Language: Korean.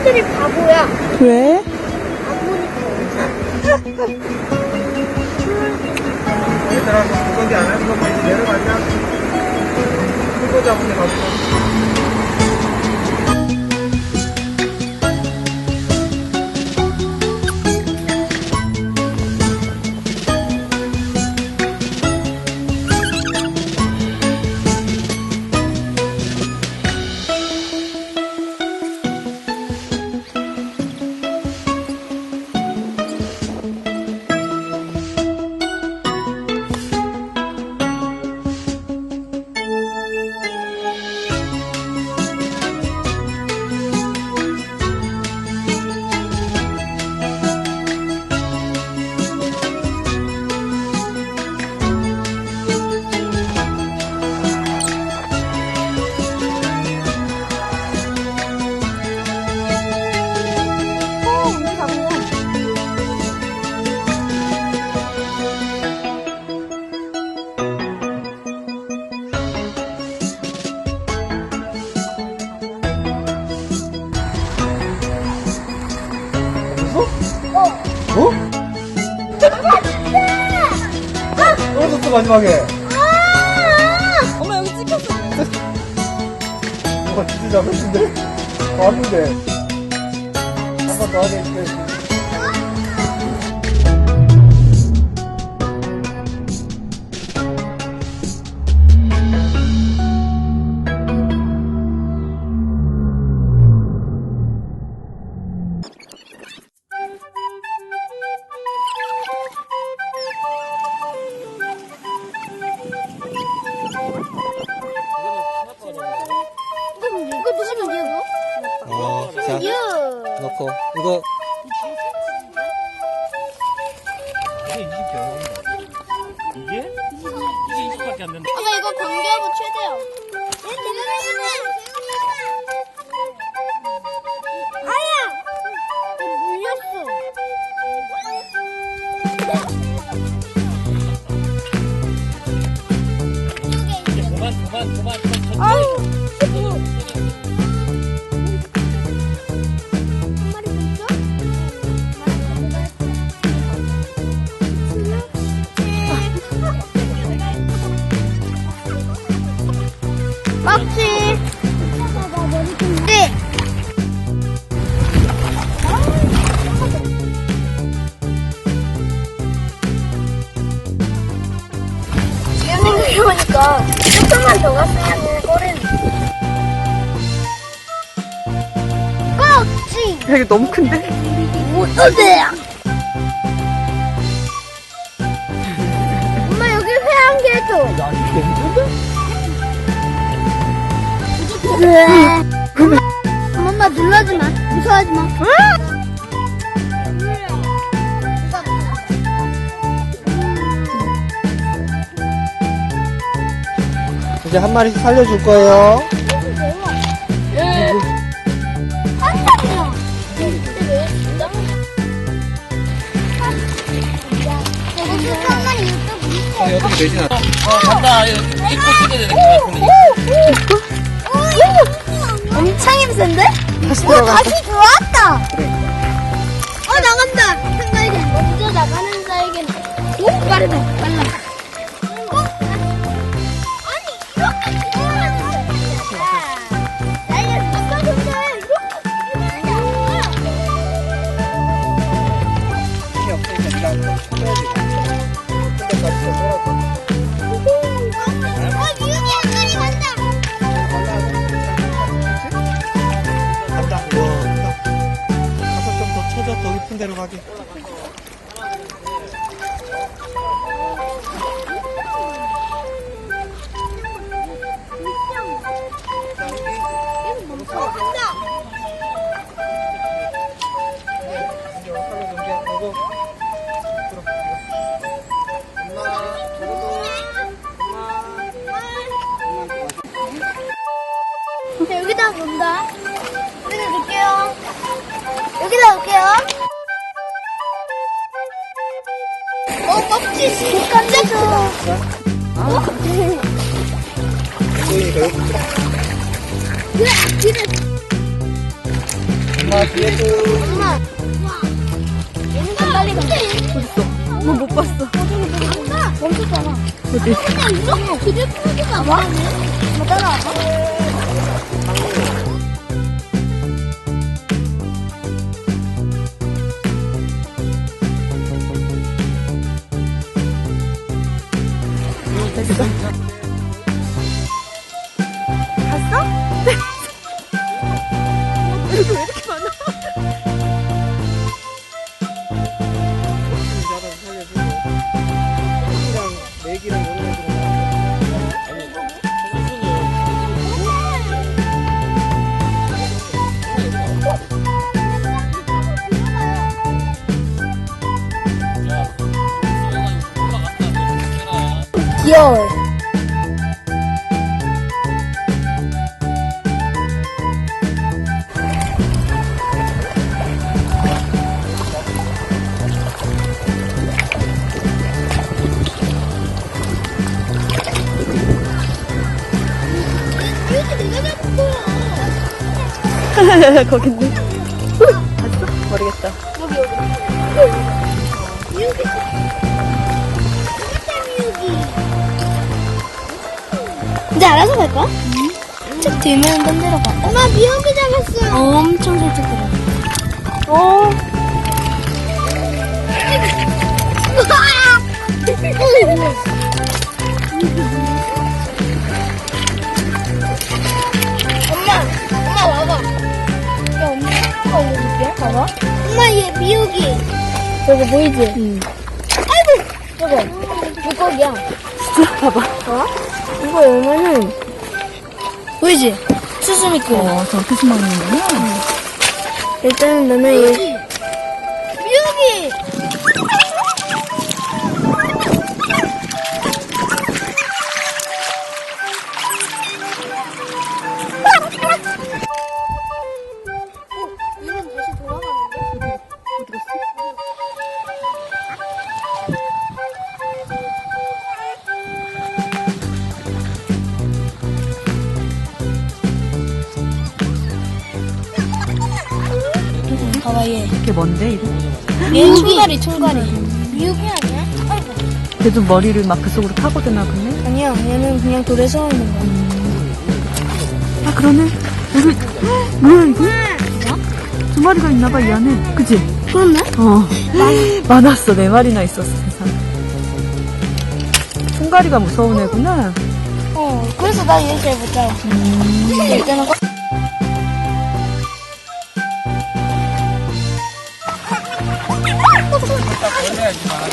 애들이 바보야. 왜? 얘 들아, 물고기 안 하는 거 보이지? 내려가자. 물고 잡은 데 갔어. 떨어졌어, 마지막에. 엄마 여기 찍혔어. 뭐가 진짜 잡았는데? 왔는데. 한 번 더 하게 자, 유. 넣고. 이거. 이게 20개야? 이게? 이게 20밖에 안 된다. 아빠 이거 관계하고 최대야. 막지. 네. 생각해보니까 조금만 더 갔으면 꼬리는 꺽지 이게 너무 큰데? 못하세요 엄마 여기 회한개 해줘 야, 이게 힘든데? 그래 엄마 눌러지 마 무서워하지 마 이제 한 마리씩 살려줄 거예요. 어. 어, 간다. 이거 찍어야 되네. 엄 청 힘센데? 다시 어, 들어가. 다시 들어왔다. 어, 나간다. 생각에는 먼저 나가는 자에게는. 오, 빠르다. 빨라. 어? 아니, 이렇게 이렇게 힘이 없으니까 한번 같이 놀아줘. 어, 대로 가게. 네, 여기다 본다. 여기다 놓을게요. 여기다 놓을게요. 크다. 보이니까 여기 그래, 뒤를. 엄마 뒤에도 엄마. 와. 얘는 좀 빨리 간다. 뭐못 봤어. 아까 멈췄잖아. 어디? 엄마 이렇게 풀지가 않아. 엄마 따라와 귀여워. 거기 있네. 갔어? 모르겠다. 미역이. 이제 알아서 갈까? 쭉 들면 흔들어 봐. 엄마 미역이 잡았어요. 엄청 살짝 들어. 어. 엄마, 엄마 와봐. 야, 엄마 올려줄게. 봐봐. 엄마 얘 미역이. 저거 보이지? 응. 아이고, 저거 물고기야. 진짜 봐봐. 어? 이거 열면은 보이지? 수수미크. 어, 저렇게 숨어있는구나. 일단은 너는 얘. 봐봐 얘. 이게 뭔데, 이거? 얘 총가리 총가리. 미역이 아니야? 아이고. 걔도 머리를 막 그 속으로 파고드나 보네. 아니야 얘는 그냥 돌에 서 있는 거야. 아, 그러네. 여기, 뭐야, 이거? 두 마리가 있나봐, 이 안에. 그치? 그렇네? 어. 많았어. 네 마리나 있었어, 세상에. 총가리가 무서운 애구나. 어 그래서 나얘잘못 잡아. 일단은 거- Bye.